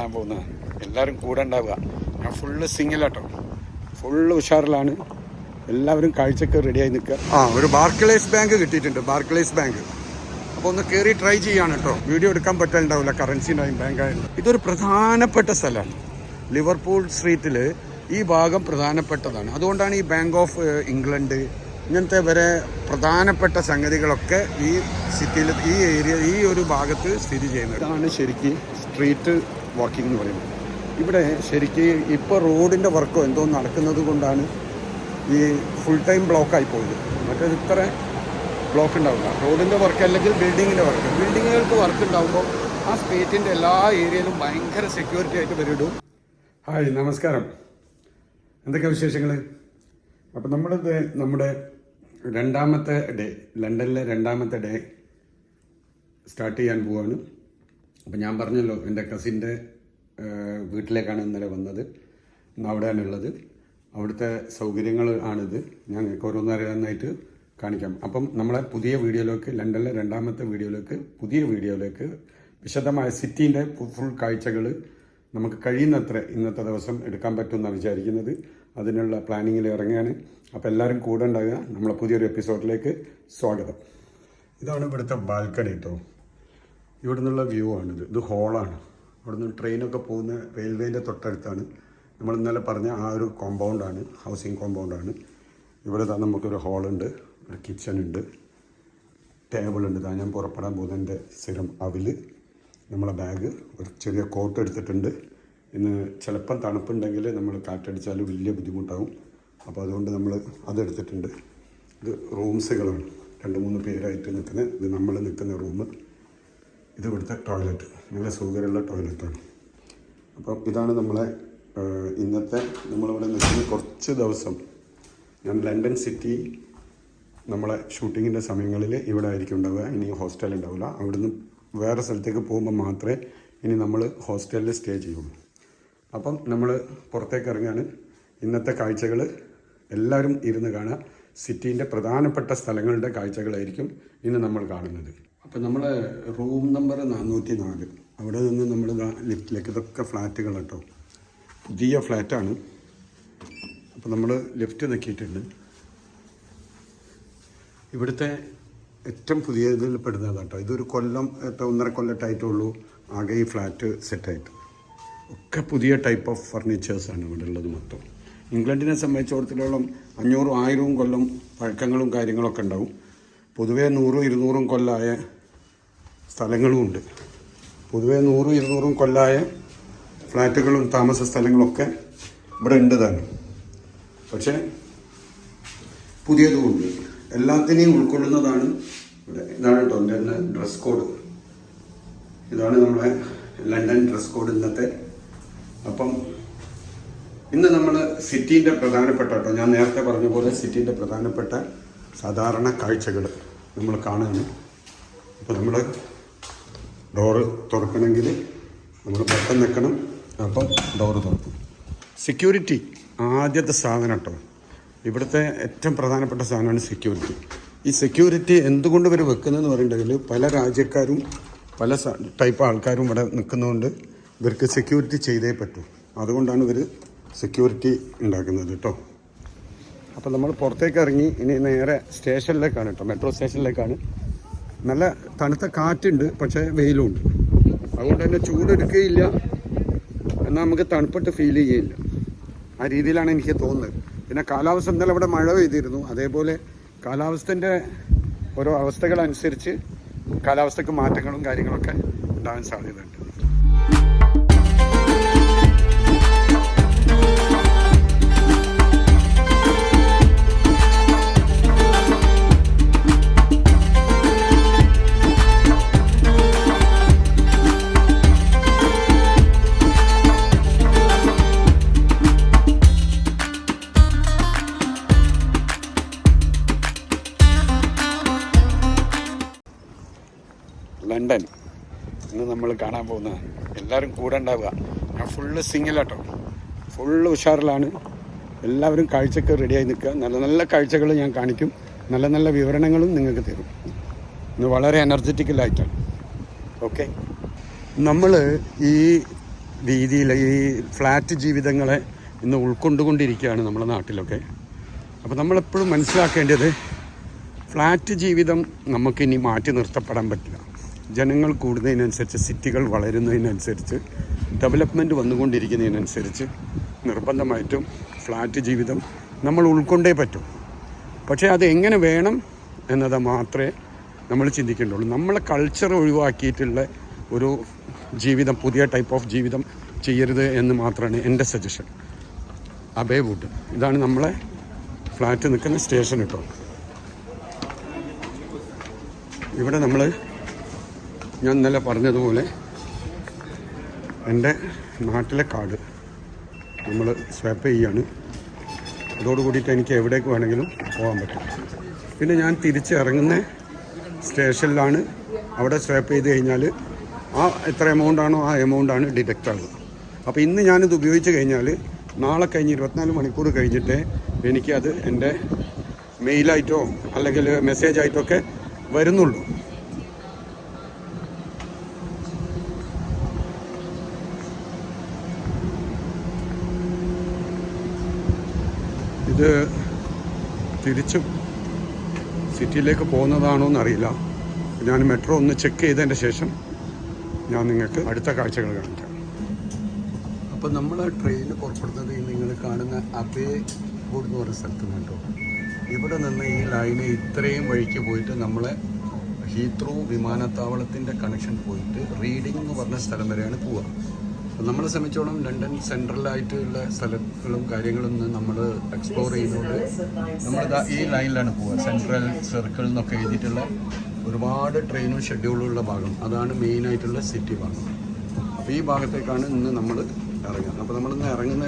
കാണാൻ പോകുന്നത്. എല്ലാവരും കൂടെ ഉണ്ടാവുക. ഞാൻ ഫുള്ള് സിംഗിലാട്ടോ ഫുള്ള് ഉഷാറിലാണ്. എല്ലാവരും കാഴ്ചക്ക് റെഡിയായി നിൽക്കുക. ആ ഒരു ബാർക്ലേസ് ബാങ്ക് കിട്ടിയിട്ടുണ്ട്. ബാർക്ലേസ് ബാങ്ക് അപ്പോൾ ഒന്ന് കയറി ട്രൈ ചെയ്യാണ് കേട്ടോ വീഡിയോ എടുക്കാൻ പറ്റുന്നുണ്ടാവില്ല കറൻസിനായും ബാങ്കായാലും ഇതൊരു പ്രധാനപ്പെട്ട സ്ഥലമാണ്. ലിവർപൂൾ സ്ട്രീറ്റിൽ ഈ ഭാഗം പ്രധാനപ്പെട്ടതാണ്. അതുകൊണ്ടാണ് ഈ ബാങ്ക് ഓഫ് ഇംഗ്ലണ്ട് ഇങ്ങനത്തെ വരെ പ്രധാനപ്പെട്ട സംഗതികളൊക്കെ ഈ സിറ്റിയിൽ ഈ ഏരിയ ഈ ഒരു ഭാഗത്ത് സ്ഥിതി ചെയ്യുന്നത്. ഇതാണ് ശരിക്കും സ്ട്രീറ്റ് വാക്കിംഗ് എന്ന് പറയുന്നത്. ഇവിടെ ശരിക്ക് ഇപ്പോൾ റോഡിന്റെ വർക്കോ എന്തോ നടക്കുന്നത് കൊണ്ടാണ് ഈ ഫുൾ ടൈം ബ്ലോക്കായി പോയത്. മറ്റേത് ഇത്ര ബ്ലോക്ക് ഉണ്ടാവില്ല റോഡിന്റെ വർക്ക് അല്ലെങ്കിൽ ബിൽഡിങ്ങിന്റെ വർക്ക് ബിൽഡിങ്ങുകൾക്ക് വർക്ക് ഉണ്ടാകുമ്പോൾ ആ സ്ട്രീറ്റിന്റെ എല്ലാ ഏരിയയിലും ഭയങ്കര സെക്യൂരിറ്റി ആയിട്ട് വരിടും. ഹായ് നമസ്കാരം. എന്തൊക്കെ വിശേഷങ്ങൾ അപ്പം നമ്മളിത് നമ്മുടെ രണ്ടാമത്തെ ഡേ ലണ്ടനിലെ രണ്ടാമത്തെ ഡേ സ്റ്റാർട്ട് ചെയ്യാൻ പോവാണ്. അപ്പം ഞാൻ പറഞ്ഞല്ലോ എന്റെ കസിന്റെ വീട്ടിലേക്കാണ് ഇന്നലെ വന്നത്. ഇന്ന് അവിടെയാണുള്ളത് അവിടുത്തെ സൗകര്യങ്ങൾ ആണിത്. ഞങ്ങൾക്ക് ഓരോന്നറിയാനായിട്ട് കാണിക്കാം. അപ്പം നമ്മളെ പുതിയ വീഡിയോയിലേക്ക് ലണ്ടനിലെ രണ്ടാമത്തെ വീഡിയോയിലേക്ക് പുതിയ വീഡിയോയിലേക്ക് വിശദമായ സിറ്റീന്റെ ഫുൾ കാഴ്ചകൾ നമുക്ക് കഴിയുന്നത്ര ഇന്നത്തെ ദിവസം എടുക്കാൻ പറ്റുമെന്നാണ് വിചാരിക്കുന്നത്. അതിനുള്ള പ്ലാനിങ്ങിൽ ഇറങ്ങുകയാണ് അപ്പോൾ എല്ലാവരും കൂടെ ഉണ്ടാകുക. നമ്മളെ പുതിയൊരു എപ്പിസോഡിലേക്ക് സ്വാഗതം. ഇതാണ് ഇവിടുത്തെ ബാൽക്കണി കേട്ടോ ഇവിടെ നിന്നുള്ള വ്യൂ ആണിത്. ഇത് ഹോളാണ് ഇവിടെ നിന്ന് ട്രെയിനൊക്കെ പോകുന്ന റെയിൽവേന്റെ തൊട്ടടുത്താണ്. നമ്മൾ ഇന്നലെ പറഞ്ഞ ആ ഒരു കോമ്പൗണ്ടാണ് ഹൗസിംഗ് കോമ്പൗണ്ടാണ് ഇവിടെ തന്നെ നമുക്കൊരു ഹോളുണ്ട് ഒരു കിച്ചൺ ഉണ്ട്. ടേബിളുണ്ട് താ ഞാൻ പുറപ്പെടാൻ പോകുന്നതിന്റെ സ്ഥിരം അവിൽ. നമ്മളെ ബാഗ് ഒരു ചെറിയ കോട്ട് എടുത്തിട്ടുണ്ട്. ഇന്ന് ചിലപ്പം തണുപ്പുണ്ടെങ്കിൽ നമ്മൾ കാറ്റടിച്ചാൽ വലിയ ബുദ്ധിമുട്ടാകും അപ്പോൾ അതുകൊണ്ട് നമ്മൾ അതെടുത്തിട്ടുണ്ട് ഇത് റൂംസുകളാണ് രണ്ട് മൂന്ന് പേരായിട്ട് നിൽക്കുന്നത് ഇത് നമ്മൾ നിൽക്കുന്ന റൂം ഇത് ഇവിടുത്തെ ടോയ്ലറ്റ് നല്ല സൗകര്യമുള്ള ടോയ്ലറ്റാണ് അപ്പോൾ ഇതാണ് നമ്മളെ ഇന്നത്തെ നമ്മളിവിടെ നിൽക്കുന്ന കുറച്ച് ദിവസം ഞാൻ ലണ്ടൻ സിറ്റി നമ്മളെ ഷൂട്ടിങ്ങിന്റെ സമയങ്ങളിൽ ഇവിടെ ആയിരിക്കും ഉണ്ടാവുക. ഇനി ഹോസ്റ്റൽ ഉണ്ടാവില്ല. അവിടുന്ന് വേറെ സ്ഥലത്തേക്ക് പോകുമ്പോൾ മാത്രമേ ഇനി നമ്മൾ ഹോസ്റ്റലിൽ സ്റ്റേ ചെയ്യുള്ളൂ. അപ്പം നമ്മൾ പുറത്തേക്ക് ഇറങ്ങാൻ ഇന്നത്തെ കാഴ്ചകൾ എല്ലാവരും ഇരുന്ന് കാണുക. സിറ്റീന്റെ പ്രധാനപ്പെട്ട സ്ഥലങ്ങളുടെ കാഴ്ചകളായിരിക്കും ഇന്ന് നമ്മൾ കാണുന്നത്. അപ്പം നമ്മൾ റൂം നമ്പർ നാനൂറ്റി നാല് അവിടെ നിന്ന് നമ്മൾ ലിഫ്റ്റിലേക്ക്. ഇതൊക്കെ ഫ്ലാറ്റുകൾ കേട്ടോ. പുതിയ ഫ്ലാറ്റാണ്. അപ്പം നമ്മൾ ലിഫ്റ്റ് നോക്കിയിട്ടുണ്ട്. ഇവിടുത്തെ ഏറ്റവും പുതിയ ഇതിൽ പെടുന്നതാണ് കേട്ടോ. ഇതൊരു കൊല്ലം ഒന്നര കൊല്ലത്തായിട്ടുള്ളൂ. ആകെ ഈ ഫ്ലാറ്റ് സെറ്റായിട്ട്. ഒക്കെ പുതിയ ടൈപ്പ് ഓഫ് ഫർണിച്ചേഴ്സാണ് ഇവിടെ ഉള്ളത് മൊത്തം. ഇംഗ്ലണ്ടിനെ സംബന്ധിച്ചിടത്തോളം അഞ്ഞൂറും ആയിരവും കൊല്ലം പഴക്കങ്ങളും കാര്യങ്ങളൊക്കെ ഉണ്ടാവും. പൊതുവേ നൂറും ഇരുന്നൂറും കൊല്ലമായ സ്ഥലങ്ങളും ഉണ്ട് പൊതുവേ നൂറും ഇരുന്നൂറും കൊല്ലായ ഫ്ലാറ്റുകളും താമസ സ്ഥലങ്ങളൊക്കെ ഇവിടെ ഉണ്ട് തന്നെ. പക്ഷേ പുതിയതുമുണ്ട്. എല്ലാത്തിനെയും ഉൾക്കൊള്ളുന്നതാണ് ഇവിടെ. ഇതാണ് കേട്ടോ എന്റെ ഡ്രസ് കോഡ് ഇതാണ് നമ്മുടെ ലണ്ടൻ ഡ്രസ് കോഡ് ഇന്നത്തെ. അപ്പം ഇന്ന് നമ്മൾ സിറ്റീന്റെ പ്രധാനപ്പെട്ട കേട്ടോ ഞാൻ നേരത്തെ പറഞ്ഞ പോലെ സിറ്റീന്റെ പ്രധാനപ്പെട്ട സാധാരണ കാഴ്ചകൾ നമ്മൾ കാണുകയാണ് അപ്പോൾ നമ്മൾ ഡോറ് തുറക്കണമെങ്കിൽ നമ്മൾ ബട്ടൺ നിൽക്കണം. അപ്പം ഡോറ് തുറക്കും. സെക്യൂരിറ്റി ആദ്യത്തെ സാധനം കേട്ടോ. ഇവിടുത്തെ ഏറ്റവും പ്രധാനപ്പെട്ട സാധനമാണ് സെക്യൂരിറ്റി ഈ സെക്യൂരിറ്റി എന്തുകൊണ്ട് ഇവർ വെക്കുന്നതെന്ന് പറയുന്നുണ്ടെങ്കിൽ പല രാജ്യക്കാരും പല ടൈപ്പ് ആൾക്കാരും ഇവിടെ നിൽക്കുന്നതുകൊണ്ട് ഇവർക്ക് സെക്യൂരിറ്റി ചെയ്തേ പറ്റൂ. അതുകൊണ്ടാണ് ഇവർ സെക്യൂരിറ്റി ഉണ്ടാക്കുന്നത് കേട്ടോ. അപ്പോൾ നമ്മൾ പുറത്തേക്ക് ഇറങ്ങി ഇനി നേരെ സ്റ്റേഷനിലേക്കാണ് കേട്ടോ. മെട്രോ സ്റ്റേഷനിലേക്കാണ് നല്ല തണുത്ത കാറ്റുണ്ട് പക്ഷേ വെയിലുണ്ട്. അതുകൊണ്ട് തന്നെ ചൂടെടുക്കുകയില്ല. എന്നാൽ നമുക്ക് തണുപ്പിട്ട് ഫീൽ ചെയ്യില്ല ആ രീതിയിലാണ് എനിക്ക് തോന്നുന്നത്. പിന്നെ കാലാവസ്ഥ ഇന്നലെ അവിടെ മഴ പെയ്തിരുന്നു. അതേപോലെ കാലാവസ്ഥന്റെ ഓരോ അവസ്ഥകളനുസരിച്ച് കാലാവസ്ഥക്ക് മാറ്റങ്ങളും കാര്യങ്ങളൊക്കെ ഉണ്ടാകാൻ സാധ്യതയുണ്ട്. ലണ്ടൻ. ഇന്ന് നമ്മൾ കാണാൻ പോകുന്നത് എല്ലാവരും കൂടെ ഉണ്ടാവുക. ഞാൻ ഫുള്ള് സിംഗിളാട്ടോ ഫുള്ള് ഉഷാറിലാണ്. എല്ലാവരും കാഴ്ചക്ക് റെഡിയായി നിൽക്കുക. നല്ല നല്ല കാഴ്ചകൾ ഞാൻ കാണിക്കും. നല്ല നല്ല വിവരണങ്ങളും നിങ്ങൾക്ക് തരും. ഇന്ന് വളരെ എനർജറ്റിക്കലായിട്ടാണ് ഓക്കെ നമ്മൾ ഈ രീതിയിൽ ഈ ഫ്ലാറ്റ് ജീവിതങ്ങളെ ഇന്ന് ഉൾക്കൊണ്ടുകൊണ്ടിരിക്കുകയാണ് നമ്മുടെ നാട്ടിലൊക്കെ. അപ്പോൾ നമ്മളെപ്പോഴും മനസ്സിലാക്കേണ്ടത് ഫ്ലാറ്റ് ജീവിതം നമുക്കിനി മാറ്റി നിർത്തപ്പെടാൻ പറ്റില്ല. ജനങ്ങൾ കൂടുന്നതിനനുസരിച്ച് സിറ്റികൾ വളരുന്നതിനനുസരിച്ച് ഡെവലപ്മെന്റ് വന്നുകൊണ്ടിരിക്കുന്നതിനനുസരിച്ച് നിർബന്ധമായിട്ടും ഫ്ലാറ്റ് ജീവിതം നമ്മൾ ഉൾക്കൊണ്ടേ പറ്റും. പക്ഷേ അത് എങ്ങനെ വേണം എന്നത് മാത്രമേ നമ്മൾ ചിന്തിക്കേണ്ടുള്ളൂ. നമ്മളെ കൾച്ചർ ഒഴിവാക്കിയിട്ടുള്ള ഒരു ജീവിതം പുതിയ ടൈപ്പ് ഓഫ് ജീവിതം ചെയ്യരുത് എന്ന് മാത്രമാണ് എന്റെ സജഷൻ അബേ വുഡ് ഇതാണ് നമ്മളെ ഫ്ലാറ്റ് നിൽക്കുന്ന സ്റ്റേഷൻ കേട്ടോ ഇവിടെ നമ്മൾ ഞാൻ ഇന്നലെ പറഞ്ഞതുപോലെ എന്റെ നാട്ടിലെ കാർഡ് നമ്മൾ സ്വാപ്പ് ചെയ്യാണ്. അതോട് കൂടിയിട്ട് എനിക്ക് എവിടേക്ക് വേണമെങ്കിലും പോകാൻ പറ്റും. പിന്നെ ഞാൻ തിരിച്ച് ഇറങ്ങുന്ന സ്റ്റേഷനിലാണ് അവിടെ സ്വാപ്പ് ചെയ്ത് കഴിഞ്ഞാൽ ആ എത്ര എമൗണ്ട് ആണോ ആ എമൗണ്ട് ആണ് ഡിഡക്റ്റ് ആകുക അപ്പോൾ ഇന്ന് ഞാനിത് ഉപയോഗിച്ച് കഴിഞ്ഞാൽ നാളെ കഴിഞ്ഞ് ഇരുപത്തിനാല് മണിക്കൂർ കഴിഞ്ഞിട്ട് എനിക്കത് എന്റെ മെയിലായിട്ടോ അല്ലെങ്കിൽ മെസ്സേജ് ആയിട്ടോ ഒക്കെ വരുന്നുള്ളൂ ഇത് തിരിച്ച് സിറ്റിയിലേക്ക് പോകുന്നതാണോ എന്നറിയില്ല. ഞാൻ മെട്രോ ഒന്ന് ചെക്ക് ചെയ്തതിന്റെ ശേഷം ഞാൻ നിങ്ങൾക്ക് അടുത്ത കാഴ്ചകൾ കാണിക്കാം. അപ്പോൾ നമ്മൾ ട്രെയിൻ പുറപ്പെടുന്നത് നിങ്ങൾ കാണുന്ന അതേ വുഡ് എന്ന് പറയുന്ന സ്ഥലത്ത് നിന്നുണ്ടോ? ഇവിടെ നിന്ന് ഈ ലൈന് ഇത്രയും വഴിക്ക് പോയിട്ട് നമ്മളെ ഹീത്രോ വിമാനത്താവളത്തിന്റെ കണക്ഷൻ പോയിട്ട് റീഡിംഗ് എന്ന് പറഞ്ഞ സ്ഥലം വരെയാണ് പോവുക. അപ്പം നമ്മളെ സംബന്ധിച്ചോളം ലണ്ടൻ സെൻട്രലായിട്ടുള്ള സ്ഥലങ്ങളും കാര്യങ്ങളും നമ്മൾ എക്സ്പ്ലോർ ചെയ്യുന്നുണ്ട് നമ്മൾ ഈ ലൈനിലാണ് പോവുക. സെൻട്രൽ സർക്കിൾ എന്നൊക്കെ എഴുതിയിട്ടുള്ള ഒരുപാട് ട്രെയിനും ഷെഡ്യൂളുള്ള ഭാഗം. അതാണ് മെയിനായിട്ടുള്ള സിറ്റി ഭാഗം. അപ്പോൾ ഈ ഭാഗത്തേക്കാണ് ഇന്ന് നമ്മൾ ഇറങ്ങുക. അപ്പോൾ നമ്മളിന്ന് ഇറങ്ങുന്ന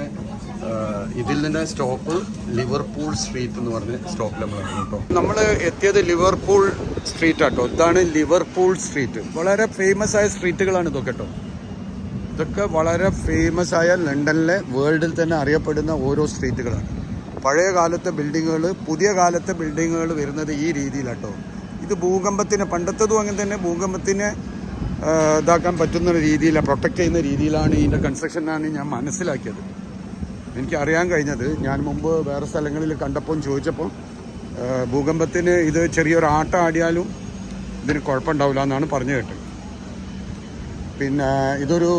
ഇതിൽ നിന്ന് സ്റ്റോപ്പ് ലിവർപൂൾ സ്ട്രീറ്റ് എന്ന് പറഞ്ഞ സ്റ്റോപ്പിൽ നമ്മൾ ഇറങ്ങും കേട്ടോ. നമ്മൾ എത്തിയത് ലിവർപൂൾ സ്ട്രീറ്റ് ആട്ടോ ഇതാണ് ലിവർപൂൾ സ്ട്രീറ്റ് വളരെ ഫേമസ് ആയ സ്ട്രീറ്റുകളാണ് ഇതൊക്കെ കേട്ടോ. ഇതൊക്കെ വളരെ ഫേമസ് ആയ ലണ്ടനിലെ വേൾഡിൽ തന്നെ അറിയപ്പെടുന്ന ഓരോ സ്ട്രീറ്റുകളാണ് പഴയ കാലത്തെ ബിൽഡിങ്ങുകൾ പുതിയ കാലത്തെ ബിൽഡിങ്ങുകൾ വരുന്നത് ഈ രീതിയിലാട്ടോ. ഇത് ഭൂകമ്പത്തിന് പണ്ടത്തതും അങ്ങനെ തന്നെ ഭൂകമ്പത്തിന് ഇതാക്കാൻ പറ്റുന്ന രീതിയിലാണ് പ്രൊട്ടക്റ്റ് ചെയ്യുന്ന രീതിയിലാണ് ഇതിന്റെ കൺസ്ട്രക്ഷനാണ് ഞാൻ മനസ്സിലാക്കിയത്. എനിക്ക് അറിയാൻ കഴിഞ്ഞത്. ഞാൻ മുമ്പ് വേറെ സ്ഥലങ്ങളിൽ കണ്ടപ്പോൾ ചോദിച്ചപ്പോൾ ഭൂകമ്പത്തിന് ഇത് ചെറിയൊരു ആട്ടം ആടിയാലും ഇതിന് കുഴപ്പമുണ്ടാവില്ല എന്നാണ് പറഞ്ഞു കേട്ടത്. പിന്നെ ഇതൊരു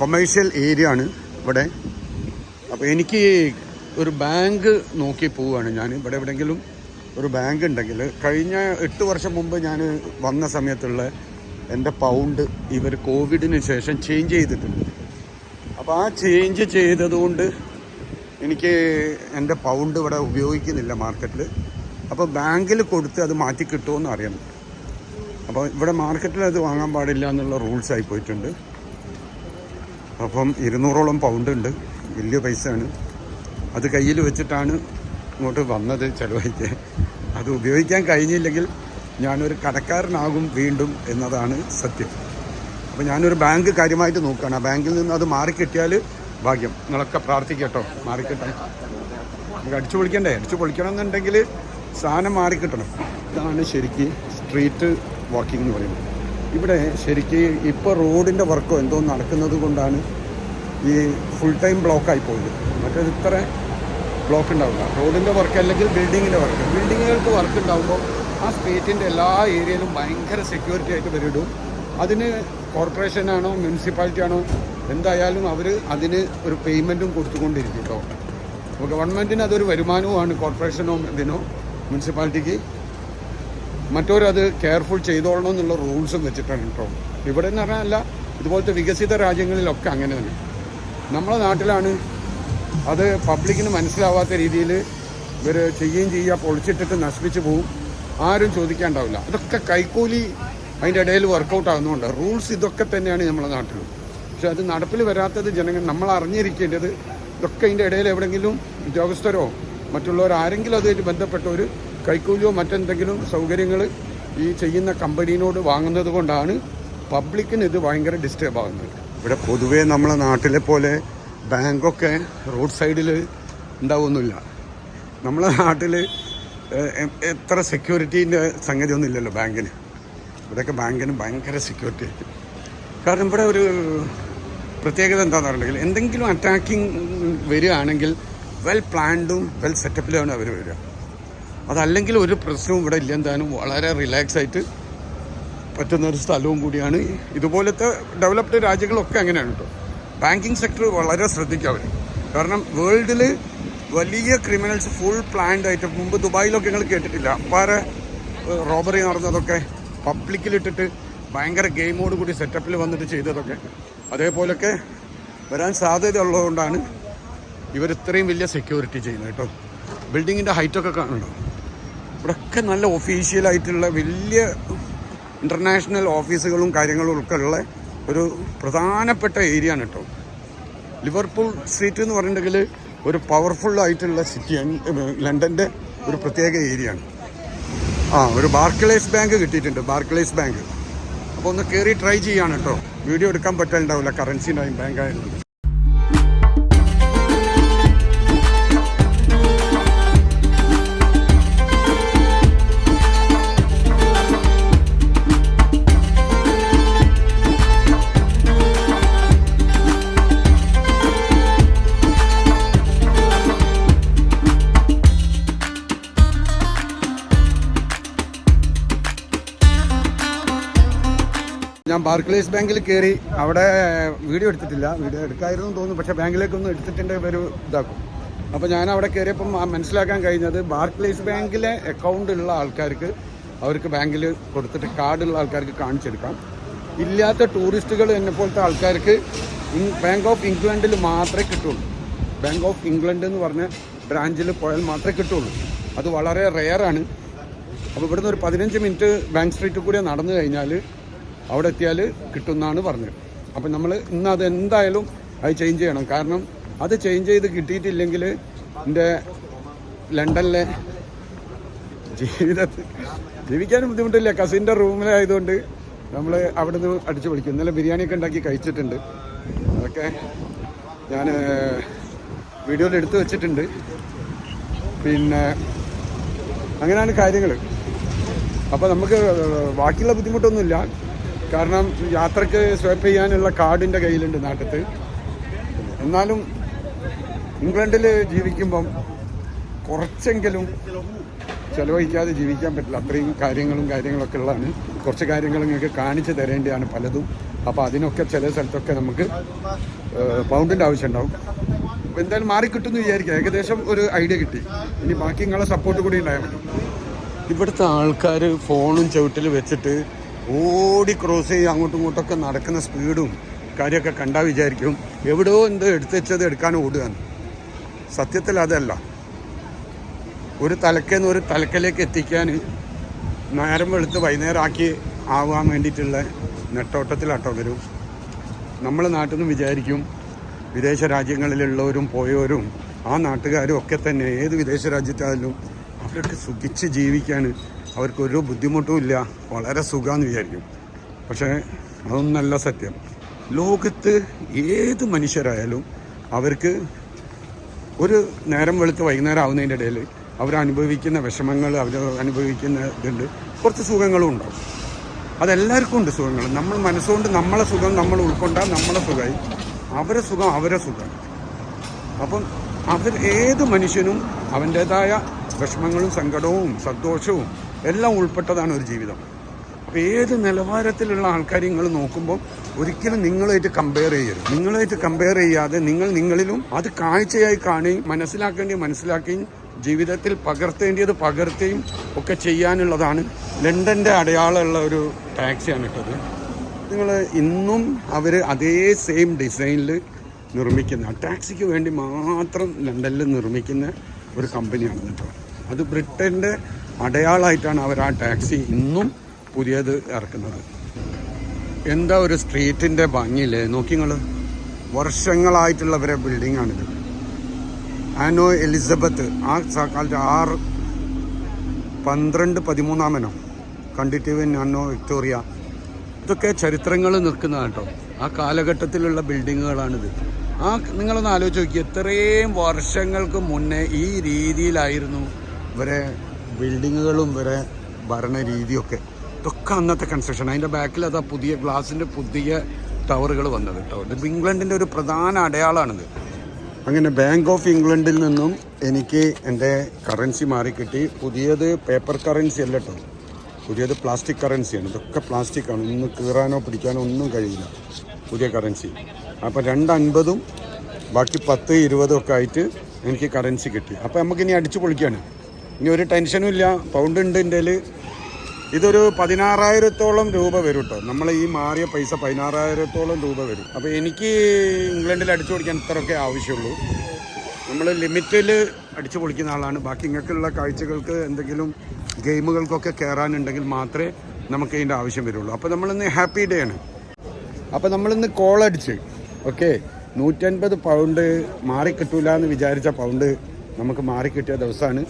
കൊമേഴ്ഷ്യൽ ഏരിയ ആണ് ഇവിടെ. അപ്പോൾ എനിക്ക് ഒരു ബാങ്ക് നോക്കി പോവുകയാണ് ഞാൻ. ഇവിടെ എവിടെയെങ്കിലും ഒരു ബാങ്ക് ഉണ്ടെങ്കിൽ കഴിഞ്ഞ എട്ട് വർഷം മുമ്പ് ഞാൻ വന്ന സമയത്തുള്ള എന്റെ പൗണ്ട് ഇവർ കോവിഡിന് ശേഷം ചേഞ്ച് ചെയ്തിട്ടുണ്ട്. അപ്പോൾ ആ ചേഞ്ച് ചെയ്തതുകൊണ്ട് എനിക്ക് എന്റെ പൗണ്ട് ഇവിടെ ഉപയോഗിക്കുന്നില്ല മാർക്കറ്റിൽ അപ്പോൾ ബാങ്കിൽ കൊടുത്ത് അത് മാറ്റി കിട്ടുമോ എന്ന് അറിയണം അപ്പോൾ ഇവിടെ മാർക്കറ്റിൽ അത് വാങ്ങാൻ പാടില്ല എന്നുള്ള റൂൾസ് ആയി പോയിട്ടുണ്ട്. അപ്പം ഇരുന്നൂറോളം പൗണ്ട് ഉണ്ട്. വലിയ പൈസയാണ്. അത് കയ്യിൽ വെച്ചിട്ടാണ് ഇങ്ങോട്ട് വന്നത് ചിലവഴിക്കാൻ. അത് ഉപയോഗിക്കാൻ കഴിഞ്ഞില്ലെങ്കിൽ ഞാനൊരു കടക്കാരനാകും വീണ്ടും എന്നതാണ് സത്യം. അപ്പോൾ ഞാനൊരു ബാങ്ക് കാര്യമായിട്ട് നോക്കുകയാണ്. ആ ബാങ്കിൽ നിന്ന് അത് മാറിക്കിട്ടിയാൽ ഭാഗ്യം. നിങ്ങളൊക്കെ പ്രാർത്ഥിക്കട്ടോ. മാറിക്കിട്ടാൻ നമുക്ക് അടിച്ചു പൊളിക്കണ്ടേ? അടിച്ചു പൊളിക്കണം എന്നുണ്ടെങ്കിൽ സാധനം മാറിക്കിട്ടണം ഇതാണ് ശരിക്ക് സ്ട്രീറ്റ് വാക്കിംഗ് എന്ന് പറയുന്നത്. ഇവിടെ ശരിക്ക് ഇപ്പോൾ റോഡിന്റെ വർക്കോ എന്തോ നടക്കുന്നത് കൊണ്ടാണ് ഈ ഫുൾ ടൈം ബ്ലോക്കായി പോയത്. മറ്റേത് ഇത്ര ബ്ലോക്ക് ഉണ്ടാവില്ല. റോഡിന്റെ വർക്ക് അല്ലെങ്കിൽ ബിൽഡിങ്ങിന്റെ വർക്ക് ബിൽഡിങ്ങുകൾക്ക് വർക്ക് ഉണ്ടാകുമ്പോൾ ആ സ്ട്രീറ്റിന്റെ എല്ലാ ഏരിയയിലും ഭയങ്കര സെക്യൂരിറ്റി ആയിട്ട് വരിടും. അതിന് കോർപ്പറേഷനാണോ മുനിസിപ്പാലിറ്റി ആണോ എന്തായാലും അവർ അതിന് ഒരു പേയ്മെന്റും കൊടുത്തുകൊണ്ടിരിക്കും കേട്ടോ അപ്പോൾ ഗവൺമെന്റിന് അതൊരു വരുമാനവുമാണ് കോർപ്പറേഷനോ ഇതിനോ മുനിസിപ്പാലിറ്റിക്ക് മറ്റവരത് കെയർഫുൾ ചെയ്തോളണം എന്നുള്ള റൂൾസും വെച്ചിട്ടാണ് കേട്ടോ. ഇവിടെ എന്ന് പറഞ്ഞാൽ അല്ല ഇതുപോലത്തെ വികസിത രാജ്യങ്ങളിലൊക്കെ അങ്ങനെ തന്നെ. നമ്മളെ നാട്ടിലാണ് അത് പബ്ലിക്കിന് മനസ്സിലാവാത്ത രീതിയിൽ ഇവർ ചെയ്യുകയും ചെയ്യുക പൊളിച്ചിട്ടിട്ട് നശിപ്പിച്ച് പോവും. ആരും ചോദിക്കാണ്ടാവില്ല. അതൊക്കെ കൈക്കൂലി അതിന്റെ ഇടയിൽ വർക്കൗട്ട് ആകുന്നുണ്ട് റൂൾസ് ഇതൊക്കെ തന്നെയാണ് നമ്മളെ നാട്ടിൽ പക്ഷെ അത് നടപ്പിൽ വരാത്തത് ജനങ്ങൾ നമ്മൾ അറിഞ്ഞിരിക്കേണ്ടത് ഇതൊക്കെ അതിന്റെ ഇടയിൽ എവിടെയെങ്കിലും ഉദ്യോഗസ്ഥരോ മറ്റുള്ളവർ ആരെങ്കിലും അതുമായിട്ട് ബന്ധപ്പെട്ടവർ കൈക്കൂലിയോ മറ്റെന്തെങ്കിലും സൗകര്യങ്ങൾ ഈ ചെയ്യുന്ന കമ്പനിയോട് വാങ്ങുന്നത് കൊണ്ടാണ് പബ്ലിക്കിന് ഇത് ഭയങ്കര ഡിസ്റ്റർബ് ആകുന്നത് ഇവിടെ പൊതുവേ നമ്മളെ നാട്ടിലെ പോലെ ബാങ്കൊക്കെ റോഡ് സൈഡിൽ ഉണ്ടാവുന്നില്ല നമ്മളെ നാട്ടിൽ എത്ര സെക്യൂരിറ്റീന്റെ സംഗതി ഇല്ലല്ലോ ബാങ്കിന്. ഇവിടെയൊക്കെ ബാങ്കിന് ഭയങ്കര സെക്യൂരിറ്റി. കാരണം ഇവിടെ ഒരു പ്രത്യേകത എന്താണെന്ന് പറഞ്ഞിട്ടുണ്ടെങ്കിൽ എന്തെങ്കിലും അറ്റാക്കിംഗ് വരികയാണെങ്കിൽ വെൽ പ്ലാൻഡും വെൽ സെറ്റപ്പിലാണ് അവർ വരിക. അതല്ലെങ്കിൽ ഒരു പ്രശ്നവും ഇവിടെ ഇല്ല. എന്തായാലും വളരെ റിലാക്സ് ആയിട്ട് പറ്റുന്ന ഒരു സ്ഥലവും കൂടിയാണ്. ഇതുപോലത്തെ ഡെവലപ്ഡ് രാജ്യങ്ങളൊക്കെ അങ്ങനെയാണ് കേട്ടോ ബാങ്കിങ് സെക്ടർ വളരെ ശ്രദ്ധിക്കുക അവർ കാരണം വേൾഡിൽ വലിയ ക്രിമിനൽസ് ഫുൾ പ്ലാൻഡ് ആയിട്ട് മുമ്പ് ദുബായിലൊക്കെ നിങ്ങൾ കേട്ടിട്ടില്ല. അപ്പാരെ റോബറി നടന്നതൊക്കെ പബ്ലിക്കിലിട്ടിട്ട് ഭയങ്കര ഗെയിമോട് കൂടി സെറ്റപ്പിൽ വന്നിട്ട് ചെയ്തതൊക്കെ. അതേപോലൊക്കെ വരാൻ സാധ്യത ഉള്ളതുകൊണ്ടാണ് ഇവർ ഇത്രയും വലിയ സെക്യൂരിറ്റി ചെയ്യുന്നത് കേട്ടോ ബിൽഡിങ്ങിന്റെ ഹൈറ്റൊക്കെ കാണുന്നുണ്ടോ? ഇവിടെയൊക്കെ നല്ല ഒഫീഷ്യലായിട്ടുള്ള വലിയ ഇന്റർനാഷണൽ ഓഫീസുകളും കാര്യങ്ങളും ഒക്കെ ഉള്ള ഒരു പ്രധാനപ്പെട്ട ഏരിയ ആണ് കേട്ടോ ലിവർപൂൾ സ്ട്രീറ്റ് എന്ന് പറഞ്ഞിട്ടുണ്ടെങ്കിൽ ഒരു പവർഫുൾ ആയിട്ടുള്ള സിറ്റിയാണ് ലണ്ടന്റെ ഒരു പ്രത്യേക ഏരിയ ആണ്. ആ ഒരു ബാർക്ലേസ് ബാങ്ക് കിട്ടിയിട്ടുണ്ട് ബാർക്ലേസ് ബാങ്ക് അപ്പോൾ ഒന്ന് കയറി ട്രൈ ചെയ്യാണ് കേട്ടോ വീഡിയോ എടുക്കാൻ പറ്റാനുണ്ടാവില്ല കറൻസിനായും ബാങ്ക് ആയതുകൊണ്ട് ബാർക്ലേസ് ബാങ്കിൽ കയറി അവിടെ വീഡിയോ എടുത്തിട്ടില്ല. വീഡിയോ എടുക്കായിരുന്നു തോന്നുന്നു. പക്ഷേ ബാങ്കിലേക്കൊന്നും എടുത്തിട്ടുണ്ട് ഒരു ഇതാക്കും. അപ്പോൾ ഞാൻ അവിടെ കയറിയപ്പം മനസ്സിലാക്കാൻ കഴിഞ്ഞത് ബാർക്ലേസ് ബാങ്കിലെ അക്കൗണ്ട് ഉള്ള ആൾക്കാർക്ക് അവർക്ക് ബാങ്കിൽ കൊടുത്തിട്ട് കാർഡുള്ള ആൾക്കാർക്ക് കാണിച്ചെടുക്കാം. ഇല്ലാത്ത ടൂറിസ്റ്റുകൾ എന്നെ പോലത്തെ ആൾക്കാർക്ക് ബാങ്ക് ഓഫ് ഇംഗ്ലണ്ടിൽ മാത്രമേ കിട്ടുള്ളൂ. ബാങ്ക് ഓഫ് ഇംഗ്ലണ്ട് എന്ന് പറഞ്ഞ ബ്രാഞ്ചിൽ പോയാൽ മാത്രമേ കിട്ടുള്ളൂ. അത് വളരെ റെയറാണ് അപ്പോൾ ഇവിടുന്ന് ഒരു പതിനഞ്ച് മിനിറ്റ് ബാങ്ക് സ്ട്രീറ്റിൽ കൂടി നടന്നു കഴിഞ്ഞാൽ അവിടെ എത്തിയാൽ കിട്ടുമെന്നാണ് പറഞ്ഞത്. അപ്പം നമ്മൾ ഇന്ന് അത് എന്തായാലും അത് ചേഞ്ച് ചെയ്യണം. കാരണം അത് ചേഞ്ച് ചെയ്ത് കിട്ടിയിട്ടില്ലെങ്കിൽ എന്റെ ലണ്ടനിലെ ജീവിതത്തിൽ ജീവിക്കാനും ബുദ്ധിമുട്ടില്ല. കസിന്റെ റൂമിലായതുകൊണ്ട് നമ്മൾ അവിടെ നിന്ന് അടിച്ചു പൊളിക്കും. ഇന്നലെ ബിരിയാണിയൊക്കെ ഉണ്ടാക്കി കഴിച്ചിട്ടുണ്ട്. അതൊക്കെ ഞാൻ വീഡിയോയിൽ എടുത്തു വെച്ചിട്ടുണ്ട്. പിന്നെ അങ്ങനെയാണ് കാര്യങ്ങൾ അപ്പോൾ നമുക്ക് ബാക്കിയുള്ള ബുദ്ധിമുട്ടൊന്നുമില്ല. കാരണം യാത്രയ്ക്ക് സ്വൈപ്പ് ചെയ്യാനുള്ള കാർഡിന്റെ കയ്യിലുണ്ട് നാട്ടിൽ എന്നാലും ഇംഗ്ലണ്ടിൽ ജീവിക്കുമ്പം കുറച്ചെങ്കിലും ചിലവഴിക്കാതെ ജീവിക്കാൻ പറ്റില്ല. അത്രയും കാര്യങ്ങളും കാര്യങ്ങളൊക്കെ ഉള്ളതാണ്. കുറച്ച് കാര്യങ്ങൾ നിങ്ങൾക്ക് കാണിച്ചു തരേണ്ടതാണ് പലതും. അപ്പോൾ അതിനൊക്കെ ചില സ്ഥലത്തൊക്കെ നമുക്ക് പൗണ്ടിന്റെ ആവശ്യം ഉണ്ടാവും. എന്തായാലും മാറിക്കിട്ടുമെന്ന് വിചാരിക്കുക. ഏകദേശം ഒരു ഐഡിയ കിട്ടി. ഇനി ബാക്കി നിങ്ങളെ സപ്പോർട്ട് കൂടി ഉണ്ടായാൽ മതി. ഇവിടുത്തെ ആൾക്കാർ ഫോണും ചവിട്ടിൽ വെച്ചിട്ട് ഓടി ക്രോസ് ചെയ്ത് അങ്ങോട്ടും ഇങ്ങോട്ടൊക്കെ നടക്കുന്ന സ്പീഡും കാര്യമൊക്കെ കണ്ടാൽ വിചാരിക്കും. എവിടെയോ എന്തോ എടുത്തു വെച്ചത് എടുക്കാൻ ഓടുകയാണ്. സത്യത്തിൽ അതല്ല. ഒരു തലക്കേന്ന് ഒരു തലക്കലേക്ക് എത്തിക്കാൻ നേരം വെളുത്ത് വൈകുന്നേരം ആക്കി ആവാൻ വേണ്ടിയിട്ടുള്ള നെട്ടോട്ടത്തിലാട്ടോ വരും നമ്മളെ നാട്ടിൽ നിന്ന് വിചാരിക്കും വിദേശ രാജ്യങ്ങളിലുള്ളവരും പോയവരും ആ നാട്ടുകാരും ഒക്കെ തന്നെ ഏത് വിദേശ രാജ്യത്തായാലും അവരൊക്കെ സുഖിച്ച് ജീവിക്കാൻ അവർക്കൊരു ബുദ്ധിമുട്ടും ഇല്ല. വളരെ സുഖമെന്ന് വിചാരിക്കും. പക്ഷേ അതൊന്നല്ല സത്യം. ലോകത്ത് ഏത് മനുഷ്യരായാലും അവർക്ക് ഒരു നേരം വെളുത്ത് വൈകുന്നേരം ആവുന്നതിന്റെ ഇടയിൽ അവരനുഭവിക്കുന്ന വിഷമങ്ങൾ അവർ അനുഭവിക്കുന്ന ഇതുണ്ട്. കുറച്ച് സുഖങ്ങളും ഉണ്ടാവും. അതെല്ലാവർക്കും ഉണ്ട് സുഖങ്ങൾ. നമ്മൾ മനസ്സുകൊണ്ട് നമ്മളെ സുഖം നമ്മൾ ഉൾക്കൊണ്ടാൽ നമ്മളെ സുഖമായി. അവരെ സുഖം അവരെ സുഖം. അപ്പം അവർ ഏത് മനുഷ്യനും അവന്റേതായ വിഷമങ്ങളും സങ്കടവും സന്തോഷവും എല്ലാം ഉൾപ്പെട്ടതാണ് ഒരു ജീവിതം. അപ്പോൾ ഏത് നിലവാരത്തിലുള്ള ആൾക്കാർ നിങ്ങൾ നോക്കുമ്പോൾ ഒരിക്കലും നിങ്ങളായിട്ട് കമ്പയർ ചെയ്യരുത്. നിങ്ങളായിട്ട് കമ്പയർ ചെയ്യാതെ നിങ്ങൾ നിങ്ങളിലും അത് കാഴ്ചയായി കാണുകയും മനസ്സിലാക്കേണ്ടി മനസ്സിലാക്കുകയും ജീവിതത്തിൽ പകർത്തേണ്ടിയത് പകർത്തുകയും ഒക്കെ ചെയ്യാനുള്ളതാണ് ലണ്ടന്റെ അടയാളമുള്ള ഒരു ടാക്സിയാണ് ഇട്ടത്. നിങ്ങൾ ഇന്നും അവർ അതേ സെയിം ഡിസൈനിൽ നിർമ്മിക്കുന്ന ടാക്സിക്ക് വേണ്ടി മാത്രം ലണ്ടനിൽ നിർമ്മിക്കുന്ന ഒരു കമ്പനിയാണ് കേട്ടോ. അത് ബ്രിട്ടന്റെ അടയാളമായിട്ടാണ് അവർ ആ ടാക്സി ഇന്നും പുതിയത് ഇറക്കുന്നത്. എന്താ ഒരു സ്ട്രീറ്റിന്റെ ഭംഗിയില്ലേ? നോക്കി നിങ്ങൾ വർഷങ്ങളായിട്ടുള്ളവരെ ബിൽഡിങ്ങാണിത്. ആനോ എലിസബത്ത് ആ സാക്കാലത്ത് കാലത്ത് ആറ് പന്ത്രണ്ട് പതിമൂന്നാമനോ? കണ്ടിട്ടീവ് ആനോ വിക്ടോറിയ. ഇതൊക്കെ ചരിത്രങ്ങൾ നിൽക്കുന്ന കേട്ടോ. ആ കാലഘട്ടത്തിലുള്ള ബിൽഡിങ്ങുകളാണിത്. ആ നിങ്ങളൊന്ന് ആലോചിച്ച് നോക്കി എത്രയും വർഷങ്ങൾക്ക് മുന്നേ ഈ രീതിയിലായിരുന്നു ഇവരെ ബിൽഡിങ്ങുകളും വരെ ഭരണ രീതിയൊക്കെ. ഇതൊക്കെ അന്നത്തെ കൺസ്ട്രക്ഷൻ അതിന്റെ ബാക്കിൽ അതാ പുതിയ ഗ്ലാസിന്റെ പുതിയ ടവറുകൾ വന്നത് കേട്ടോ ഇത് ഇംഗ്ലണ്ടിന്റെ ഒരു പ്രധാന അടയാളമാണിത് അങ്ങനെ ബാങ്ക് ഓഫ് ഇംഗ്ലണ്ടിൽ നിന്നും എനിക്ക് എന്റെ കറൻസി മാറിക്കിട്ടി. പുതിയത് പേപ്പർ കറൻസി അല്ല കേട്ടോ പുതിയത് പ്ലാസ്റ്റിക് കറൻസിയാണ് ഇതൊക്കെ പ്ലാസ്റ്റിക്കാണ് ഒന്നും കീറാനോ പിടിക്കാനോ ഒന്നും കഴിയില്ല പുതിയ കറൻസി അപ്പോൾ രണ്ട് അൻപതും ബാക്കി പത്ത് ഇരുപതും ഒക്കെ ആയിട്ട് എനിക്ക് കറൻസി കിട്ടി. അപ്പോൾ നമുക്കിനി അടിച്ചു പൊളിക്കുകയാണ് ഇനി ഒരു ടെൻഷനും ഇല്ല. പൗണ്ട് ഉണ്ട് എന്റെ ഇതൊരു പതിനാറായിരത്തോളം രൂപ വരും കേട്ടോ നമ്മൾ ഈ മാറിയ പൈസ പതിനാറായിരത്തോളം രൂപ വരും. അപ്പോൾ എനിക്ക് ഇംഗ്ലണ്ടിൽ അടിച്ചു പൊളിക്കാൻ ഇത്രയൊക്കെ ആവശ്യമുള്ളൂ. നമ്മൾ ലിമിറ്റിൽ അടിച്ചു പൊളിക്കുന്ന ആളാണ്. ബാക്കി ഇങ്ങനെയുള്ള കാഴ്ചകൾക്ക് എന്തെങ്കിലും ഗെയിമുകൾക്കൊക്കെ കയറാനുണ്ടെങ്കിൽ മാത്രമേ നമുക്ക് ഇതിന്റെ ആവശ്യം വരുള്ളൂ. അപ്പോൾ നമ്മളിന്ന് ഹാപ്പി ഡേ ആണ്. അപ്പോൾ നമ്മളിന്ന് കോൾ അടിച്ച് ഓക്കെ നൂറ്റൻപത് പൗണ്ട് മാറിക്കിട്ടൂല എന്ന് വിചാരിച്ച പൗണ്ട് നമുക്ക് മാറിക്കിട്ടിയ ദിവസമാണ്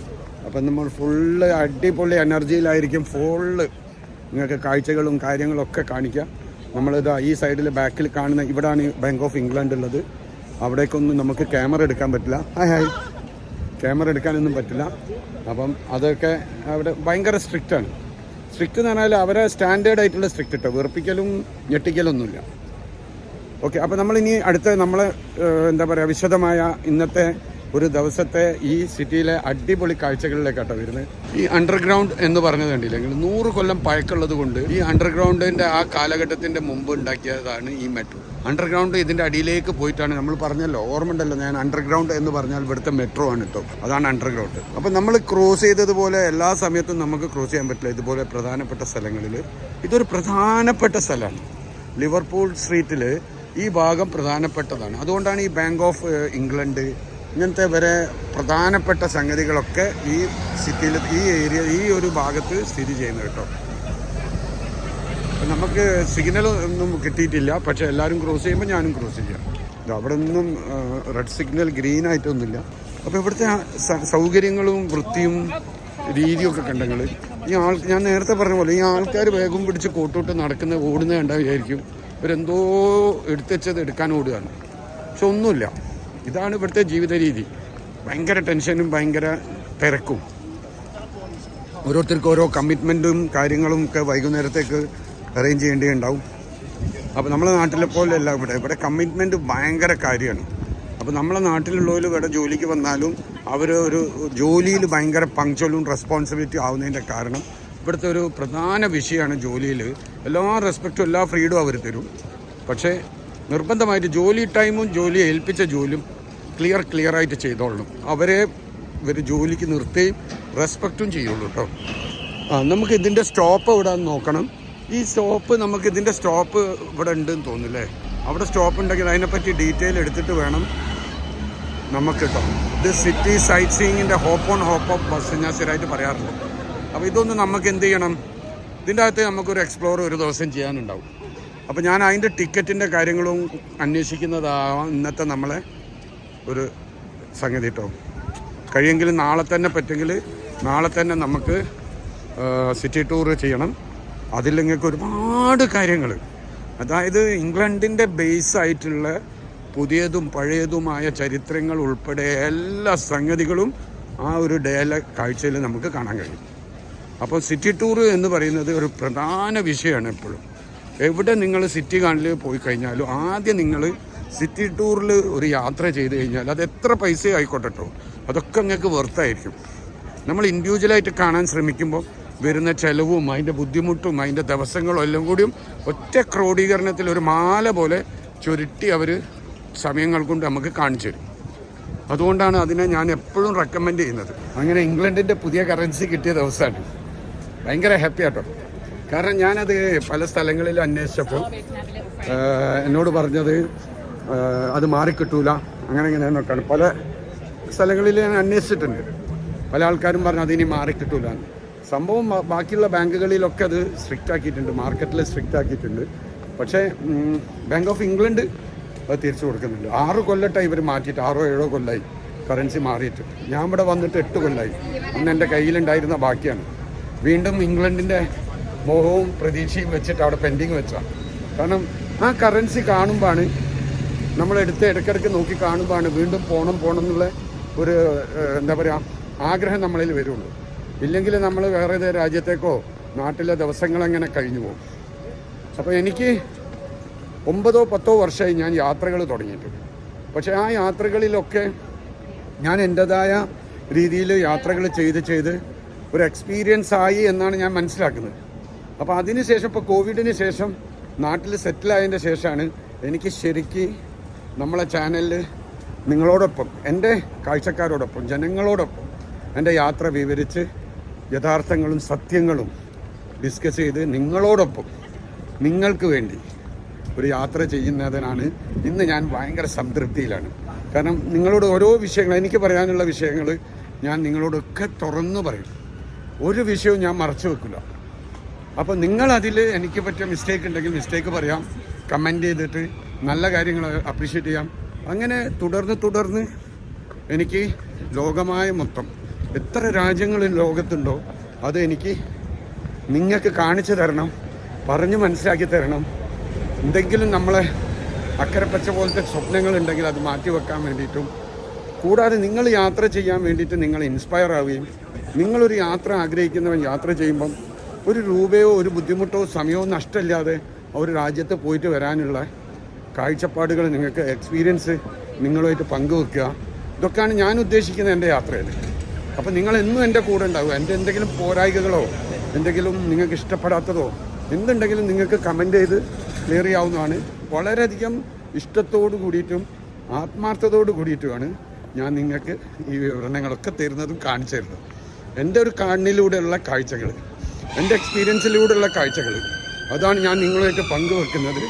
അപ്പം നമ്മൾ ഫുള്ള് അടിപൊളി എനർജിയിലായിരിക്കും ഫുള്ള് നിങ്ങൾക്ക് കാഴ്ചകളും കാര്യങ്ങളൊക്കെ കാണിക്കാം. നമ്മളിതാ ഈ സൈഡിൽ ബാക്കിൽ കാണുന്ന ഇവിടാണ് ബാങ്ക് ഓഫ് ഇംഗ്ലണ്ട് ഉള്ളത്. അവിടേക്കൊന്നും നമുക്ക് ക്യാമറ എടുക്കാൻ പറ്റില്ല. ഹായ് ഹായ് ക്യാമറ എടുക്കാനൊന്നും പറ്റില്ല. അപ്പം അതൊക്കെ അവിടെ ഭയങ്കര സ്ട്രിക്റ്റാണ് സ്ട്രിക്റ്റ് എന്ന് പറഞ്ഞാൽ അവരെ സ്റ്റാൻഡേർഡ് ആയിട്ടുള്ള സ്ട്രിക്റ്റ് കേട്ടോ വെറുപ്പിക്കലും ഞെട്ടിക്കലൊന്നുമില്ല. ഓക്കെ അപ്പോൾ നമ്മളിനി അടുത്ത നമ്മൾ എന്താ പറയുക വിശദമായ ഇന്നത്തെ ഒരു ദിവസത്തെ ഈ സിറ്റിയിലെ അടിപൊളി കാഴ്ചകളിലേക്കാട്ടോ വരുന്നത് ഈ അണ്ടർഗ്രൗണ്ട് എന്ന് പറഞ്ഞത് കണ്ടില്ലെങ്കിൽ നൂറ് കൊല്ലം പഴക്കമുള്ളത് കൊണ്ട് ഈ അണ്ടർഗ്രൗണ്ടിന്റെ ആ കാലഘട്ടത്തിന്റെ മുമ്പ് ഉണ്ടാക്കിയതാണ് ഈ മെട്രോ അണ്ടർഗ്രൗണ്ട് ഇതിന്റെ അടിയിലേക്ക് പോയിട്ടാണ് നമ്മൾ പറഞ്ഞല്ലോ ഓർമ്മ ഉണ്ടല്ലോ ഞാൻ അണ്ടർഗ്രൗണ്ട് എന്ന് പറഞ്ഞാൽ ഇവിടുത്തെ മെട്രോ ആണ് കേട്ടോ അതാണ് അണ്ടർഗ്രൗണ്ട് അപ്പം നമ്മൾ ക്രോസ് ചെയ്തതുപോലെ എല്ലാ സമയത്തും നമുക്ക് ക്രോസ് ചെയ്യാൻ പറ്റില്ല. ഇതുപോലെ പ്രധാനപ്പെട്ട സ്ഥലങ്ങളിൽ ഇതൊരു പ്രധാനപ്പെട്ട സ്ഥലമാണ്. ലിവർപൂൾ സ്ട്രീറ്റിൽ ഈ ഭാഗം പ്രധാനപ്പെട്ടതാണ്. അതുകൊണ്ടാണ് ഈ ബാങ്ക് ഓഫ് ഇംഗ്ലണ്ട് ഇങ്ങനത്തെ വരെ പ്രധാനപ്പെട്ട സംഗതികളൊക്കെ ഈ സിറ്റിയിൽ ഈ ഏരിയ ഈ ഒരു ഭാഗത്ത് സ്ഥിതി ചെയ്യുന്നത് കേട്ടോ. നമുക്ക് സിഗ്നൽ ഒന്നും കിട്ടിയിട്ടില്ല. പക്ഷെ എല്ലാവരും ക്രോസ് ചെയ്യുമ്പോൾ ഞാനും ക്രോസ് ചെയ്യാം. അവിടെ ഒന്നും റെഡ് സിഗ്നൽ ഗ്രീൻ ആയിട്ടൊന്നുമില്ല. അപ്പോൾ ഇവിടുത്തെ സൗകര്യങ്ങളും വൃത്തിയും രീതിയൊക്കെ കണ്ടെങ്കിൽ ഈ ആൾ ഞാൻ നേരത്തെ പറഞ്ഞ പോലെ ഈ ആൾക്കാർ വേഗം പിടിച്ച് കോട്ടോട്ട് നടക്കുന്ന ഓടുന്ന കണ്ടാൽ വിചാരിക്കും. ഇവരെന്തോ എടുത്തുവെച്ചത് എടുക്കാൻ ഓടുകയാണ്. പക്ഷെ ഒന്നുമില്ല. ഇതാണ് ഇവിടുത്തെ ജീവിത രീതി. ഭയങ്കര ടെൻഷനും ഭയങ്കര തിരക്കും. ഓരോരുത്തർക്കും ഓരോ കമ്മിറ്റ്മെന്റും കാര്യങ്ങളും ഒക്കെ വൈകുന്നേരത്തേക്ക് അറേഞ്ച് ചെയ്യേണ്ടിയുണ്ടാവും അപ്പോൾ നമ്മളെ നാട്ടിലെ പോലെയല്ല ഇവിടെ. ഇവിടെ കമ്മിറ്റ്മെന്റ് ഭയങ്കര കാര്യമാണ്. അപ്പോൾ നമ്മളെ നാട്ടിലുള്ളവർ ഇവിടെ ജോലിക്ക് വന്നാലും അവർ ഒരു ജോലിയിൽ ഭയങ്കര പങ്ക്ച്വലും റെസ്പോൺസിബിലിറ്റി ആവുന്നതിന്റെ കാരണം ഇവിടുത്തെ ഒരു പ്രധാന വിഷയമാണ് ജോലിയിൽ. എല്ലാ റെസ്പെക്റ്റും എല്ലാ ഫ്രീഡും അവർ തരും. പക്ഷേ നിർബന്ധമായിട്ട് ജോലി ടൈമും ജോലി ഏൽപ്പിച്ച ജോലിയും ക്ലിയർ ക്ലിയർ ആയിട്ട് ചെയ്തോളണം. അവരെ ഇവർ ജോലിക്ക് നിർത്തുകയും റെസ്പെക്റ്റും ചെയ്യുള്ളൂ കേട്ടോ ആ നമുക്ക് ഇതിന്റെ സ്റ്റോപ്പ് എവിടെ നോക്കണം. ഈ സ്റ്റോപ്പ് നമുക്ക് ഇതിന്റെ സ്റ്റോപ്പ് ഇവിടെ ഉണ്ടെന്ന് തോന്നുന്നില്ലേ? അവിടെ സ്റ്റോപ്പ് ഉണ്ടെങ്കിൽ അതിനെപ്പറ്റി ഡീറ്റെയിൽ എടുത്തിട്ട് വേണം നമുക്ക് കേട്ടോ ഇത് city sight സീയിങ്ങിന്റെ hop on hop off bus ഞാൻ പറയാറുണ്ട്. അപ്പോൾ ഇതൊന്ന് നമുക്ക് എന്ത് ചെയ്യണം? ഇതിന്റെ അകത്ത് നമുക്കൊരു എക്സ്പ്ലോർ ഒരു ദിവസം ചെയ്യാനുണ്ടാവും. അപ്പോൾ ഞാൻ അതിന്റെ ടിക്കറ്റിന്റെ കാര്യങ്ങളും അന്വേഷിക്കുന്നതാവാം ഇന്നത്തെ നമ്മളെ ഒരു സംഗതി കേട്ടോ കഴിയെങ്കിൽ നാളെ തന്നെ പറ്റുമെങ്കിൽ നാളെ തന്നെ നമുക്ക് സിറ്റി ടൂർ ചെയ്യണം. അതില്ലെങ്കിൽ ഒരുപാട് കാര്യങ്ങൾ. അതായത് ഇംഗ്ലണ്ടിന്റെ ബേസ് ആയിട്ടുള്ള പുതിയതും പഴയതുമായ ചരിത്രങ്ങൾ ഉൾപ്പെടെ എല്ലാ സംഗതികളും ആ ഒരു ഡേല കാഴ്ചയിൽ നമുക്ക് കാണാൻ കഴിയും. അപ്പോൾ സിറ്റി ടൂർ എന്ന് പറയുന്നത് ഒരു പ്രധാന വിഷയമാണ് എപ്പോഴും. എവിടെ നിങ്ങൾ സിറ്റി കാണിൽ പോയി കഴിഞ്ഞാലും ആദ്യം നിങ്ങൾ സിറ്റി ടൂറിൽ ഒരു യാത്ര ചെയ്ത് കഴിഞ്ഞാൽ അത് എത്ര പൈസ ആയിക്കോട്ടെ കേട്ടോ അതൊക്കെ നിങ്ങൾക്ക് വെറുത്തായിരിക്കും നമ്മൾ ഇൻഡിവിജ്വലായിട്ട് കാണാൻ ശ്രമിക്കുമ്പോൾ വരുന്ന ചിലവും അതിന്റെ ബുദ്ധിമുട്ടും അതിന്റെ ദിവസങ്ങളും എല്ലാം കൂടിയും ഒറ്റ ക്രോഡീകരണത്തിൽ ഒരു മാല പോലെ ചുരുട്ടി അവർ സമയങ്ങൾ കൊണ്ട് നമുക്ക് കാണിച്ചു തരും. അതുകൊണ്ടാണ് അതിനെ ഞാൻ എപ്പോഴും റെക്കമെൻഡ് ചെയ്യുന്നത്. അങ്ങനെ ഇംഗ്ലണ്ടിന്റെ പുതിയ കറൻസി കിട്ടിയ ദിവസമാണ് ഭയങ്കര ഹാപ്പി ആട്ടോ. കാരണം ഞാനത് പല സ്ഥലങ്ങളിലും അന്വേഷിച്ചപ്പോൾ എന്നോട് പറഞ്ഞത് അത് മാറിക്കിട്ടൂല. അങ്ങനെ ഇങ്ങനെ നോക്കാണ് പല സ്ഥലങ്ങളിൽ ഞാൻ അന്വേഷിച്ചിട്ടുണ്ട്. പല ആൾക്കാരും പറഞ്ഞു അതിനി മാറിക്കിട്ടൂല. സംഭവം ബാക്കിയുള്ള ബാങ്കുകളിലൊക്കെ അത് സ്ട്രിക്റ്റ് ആക്കിയിട്ടുണ്ട്. മാർക്കറ്റിൽ സ്ട്രിക്റ്റ് ആക്കിയിട്ടുണ്ട്. പക്ഷേ ബാങ്ക് ഓഫ് ഇംഗ്ലണ്ട് അത് തിരിച്ചു കൊടുക്കുന്നുണ്ട്. ആറ് കൊല്ലട്ടായി ഇവർ മാറ്റിയിട്ട്. ആറോ ഏഴോ കൊല്ലമായി കറൻസി മാറിയിട്ട്. ഞാൻ ഇവിടെ വന്നിട്ട് എട്ട് കൊല്ലമായി അന്ന് എന്റെ കയ്യിലുണ്ടായിരുന്ന ബാക്കിയാണ്. വീണ്ടും ഇംഗ്ലണ്ടിന്റെ മോഹവും പ്രതീക്ഷയും വെച്ചിട്ട് അവിടെ പെൻഡിങ് വെച്ചാണ് കാരണം ആ കറൻസി കാണുമ്പോഴാണ് നമ്മളെടുത്ത് ഇടയ്ക്കിടയ്ക്ക് നോക്കി കാണുമ്പോഴാണ് വീണ്ടും പോകണം പോകണം എന്നുള്ള ഒരു എന്താ പറയുക ആഗ്രഹം നമ്മളിൽ വരുള്ളൂ. ഇല്ലെങ്കിൽ നമ്മൾ വേറെ ഏത് രാജ്യത്തേക്കോ നാട്ടിലെ ദിവസങ്ങളങ്ങനെ കഴിഞ്ഞു പോകും. അപ്പോൾ എനിക്ക് ഒമ്പതോ പത്തോ വർഷമായി ഞാൻ യാത്രകൾ തുടങ്ങിയിട്ടുണ്ട്. പക്ഷേ ആ യാത്രകളിലൊക്കെ ഞാൻ എന്റെതായ രീതിയിൽ യാത്രകൾ ചെയ്ത് ചെയ്ത് ഒരു എക്സ്പീരിയൻസ് ആയി എന്നാണ് ഞാൻ മനസ്സിലാക്കുന്നത്. അപ്പോൾ അതിന് ശേഷം ഇപ്പോൾ കോവിഡിന് ശേഷം നാട്ടിൽ സെറ്റിലായതിന്റെ ശേഷമാണ് എനിക്ക് ശരിക്ക് നമ്മളെ ചാനലിൽ നിങ്ങളോടൊപ്പം എന്റെ കാഴ്ചക്കാരോടൊപ്പം ജനങ്ങളോടൊപ്പം എന്റെ യാത്ര വിവരിച്ച് യഥാർത്ഥങ്ങളും സത്യങ്ങളും ഡിസ്കസ് ചെയ്ത് നിങ്ങളോടൊപ്പം നിങ്ങൾക്ക് വേണ്ടി ഒരു യാത്ര ചെയ്യുന്നതിനാണ് ഇന്ന് ഞാൻ ഭയങ്കര സംതൃപ്തിയിലാണ്. കാരണം നിങ്ങളോട് ഓരോ വിഷയങ്ങൾ എനിക്ക് പറയാനുള്ള വിഷയങ്ങൾ ഞാൻ നിങ്ങളോടൊക്കെ തുറന്നു പറയും. ഒരു വിഷയവും ഞാൻ മറച്ചു വെക്കില്ല. അപ്പോൾ നിങ്ങളതിൽ എനിക്ക് പറ്റിയ മിസ്റ്റേക്ക് ഉണ്ടെങ്കിൽ മിസ്റ്റേക്ക് പറയാം. കമന്റ് ചെയ്തിട്ട് നല്ല കാര്യങ്ങൾ അപ്രീഷിയേറ്റ് ചെയ്യാം. അങ്ങനെ തുടർന്ന് തുടർന്ന് എനിക്ക് ലോകമായ മൊത്തം എത്ര രാജ്യങ്ങൾ ലോകത്തുണ്ടോ അത് എനിക്ക് നിങ്ങൾക്ക് കാണിച്ചു തരണം പറഞ്ഞ് മനസ്സിലാക്കി തരണം. എന്തെങ്കിലും നമ്മളെ അക്കരെ പച്ച പോലത്തെ സ്വപ്നങ്ങളുണ്ടെങ്കിൽ അത് മാറ്റി വെക്കാൻ വേണ്ടിയിട്ടും കൂടാതെ നിങ്ങൾ യാത്ര ചെയ്യാൻ വേണ്ടിയിട്ട് നിങ്ങൾ ഇൻസ്പയർ ആവുകയും നിങ്ങളൊരു യാത്ര ആഗ്രഹിക്കുന്നവൻ യാത്ര ചെയ്യുമ്പം ഒരു രൂപയോ ഒരു ബുദ്ധിമുട്ടോ സമയമോ നഷ്ടമില്ലാതെ ഒരു രാജ്യത്ത് പോയിട്ട് വരാനുള്ള കാഴ്ചപ്പാടുകൾ നിങ്ങൾക്ക് എക്സ്പീരിയൻസ് നിങ്ങളുമായിട്ട് പങ്കുവെക്കുക. ഇതൊക്കെയാണ് ഞാൻ ഉദ്ദേശിക്കുന്നത് എന്റെ യാത്രയിൽ. അപ്പോൾ നിങ്ങൾ എന്നും എന്റെ കൂടെ ഉണ്ടാവുക. എന്റെ എന്തെങ്കിലും പോരായികകളോ എന്തെങ്കിലും നിങ്ങൾക്ക് ഇഷ്ടപ്പെടാത്തതോ എന്തുണ്ടെങ്കിലും നിങ്ങൾക്ക് കമന്റ് ചെയ്ത് ക്ലിയർ ചെയ്യാവുന്നതാണ്. വളരെയധികം ഇഷ്ടത്തോടു കൂടിയിട്ടും ആത്മാർത്ഥതയോട് കൂടിയിട്ടുമാണ് ഞാൻ നിങ്ങൾക്ക് ഈ വിവരണങ്ങളൊക്കെ തരുന്നതും കാണിച്ചു തരുന്നത്. എന്റെ ഒരു കണ്ണിലൂടെയുള്ള കാഴ്ചകൾ എന്റെ എക്സ്പീരിയൻസിലൂടെയുള്ള കാഴ്ചകൾ അതാണ് ഞാൻ നിങ്ങളുമായിട്ട് പങ്കുവെക്കുന്നത്.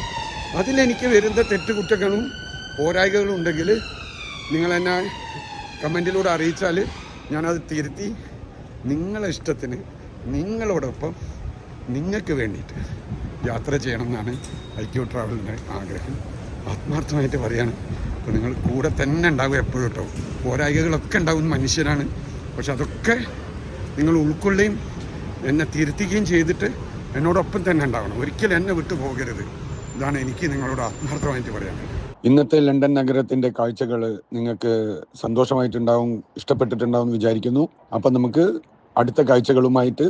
അതിലെനിക്ക് വരുന്ന തെറ്റുകുറ്റങ്ങളും പോരായ്മകളും ഉണ്ടെങ്കിൽ നിങ്ങൾ എന്നെ കമന്റിലൂടെ അറിയിച്ചാൽ ഞാനത് തിരുത്തി നിങ്ങളെ ഇഷ്ടത്തിന് നിങ്ങളോടൊപ്പം നിങ്ങൾക്ക് വേണ്ടിയിട്ട് യാത്ര ചെയ്യണം എന്നാണ് ഐക്യു ട്രാവലിന്റെ ആഗ്രഹം. ആത്മാർത്ഥമായിട്ട് പറയാണ്. അപ്പോൾ നിങ്ങൾ കൂടെ തന്നെ ഉണ്ടാകും എപ്പോഴും കേട്ടോ. പോരായ്കകളൊക്കെ ഉണ്ടാകുന്ന മനുഷ്യരാണ്. പക്ഷെ അതൊക്കെ നിങ്ങൾ ഉൾക്കൊള്ളുകയും എന്നെ തിരുത്തുകയും ചെയ്തിട്ട് എന്നോടൊപ്പം തന്നെ ഉണ്ടാവണം. ഒരിക്കലും എന്നെ വിട്ടു പോകരുത് ഇതാണ് എനിക്ക് നിങ്ങളോട് ആത്മാർത്ഥമായിട്ട് പറയാനുള്ളത്. ഇന്നത്തെ ലണ്ടൻ നഗരത്തിന്റെ കാഴ്ചകൾ നിങ്ങൾക്ക് സന്തോഷമായിട്ടുണ്ടാവും ഇഷ്ടപ്പെട്ടിട്ടുണ്ടാവും വിചാരിക്കുന്നു. അപ്പം നമുക്ക് അടുത്ത കാഴ്ചകളുമായിട്ട്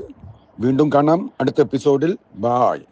വീണ്ടും കാണാം. അടുത്ത എപ്പിസോഡിൽ. ബായ്.